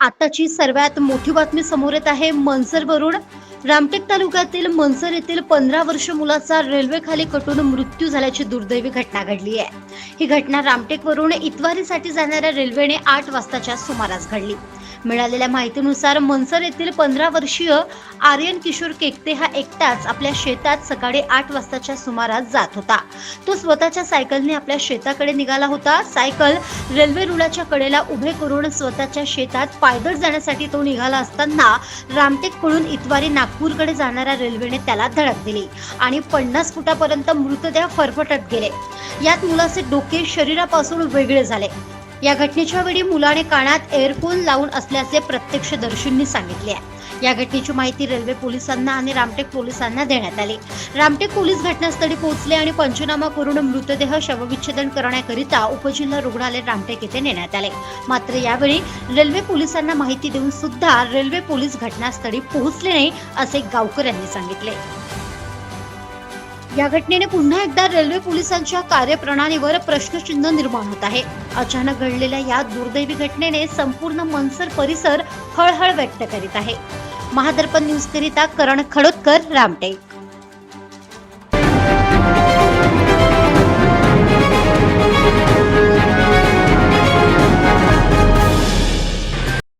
आताची सर्वात मोठी बातमी समोर येत आहे. मनसरवरून रामटेक तालुक्यातील मनसर येथील पंधरा वर्ष मुलाचा रेल्वेखाली कटून मृत्यू झाल्याची दुर्दैवी घटना घडली आहे. ही घटना रामटेकवरून इतवारीसाठी जाणाऱ्या रेल्वेने आठ वाजताच्या सुमारास घडली. मिळालेल्या माहितीनुसार मनसर येथील पंधरा वर्षीय आर्यन किशोर केकते हा एकटाच आपल्या शेतात सकाळी आठ वाजताच्या सुमारास जात होता. तो स्वतःच्या सायकलने आपल्या शेताकडे निघाला होता. सायकल रेल्वे रुळाच्या कडेला उभे करून स्वतःच्या शेतात पायदळ जाण्यासाठी तो निघाला असताना रामटेककडून इतवारी नागपूरकडे जाणाऱ्या रेल्वेने त्याला धडक दिली आणि पन्नास फुटापर्यंत मृतदेह फरफटत गेले. यात मुलाचे डोके शरीरापासून वेगळे झाले. या घटनेच्या वेळी मुलाने कानात एअरफोन लावून असल्याचे प्रत्यक्षदर्शींनी सांगितले आहे. या घटनेची माहिती रेल्वे पोलिसांना आणि रामटेक पोलिसांना देण्यात आली. रामटेक पोलीस घटनास्थळी पोहोचले आणि पंचनामा करून मृतदेह शवविच्छेदन करण्याकरिता उपजिल्हा रुग्णालय रामटेक येथे नेण्यात आले. मात्र यावेळी रेल्वे पोलिसांना माहिती देऊन सुद्धा रेल्वे पोलीस घटनास्थळी पोहोचले नाही असे गावकऱ्यांनी सांगितले. या घटनेने पुन्हा एकदा रेल्वे पोलिसांच्या कार्यप्रणालीवर प्रश्नचिन्ह निर्माण होत आहे. अचानक घडलेल्या या दुर्दैवी घटनेने संपूर्ण मनसर परिसर हळहळ व्यक्त करीत आहे. महादर्पण न्यूज करिता करण खडोदकर रामटेक.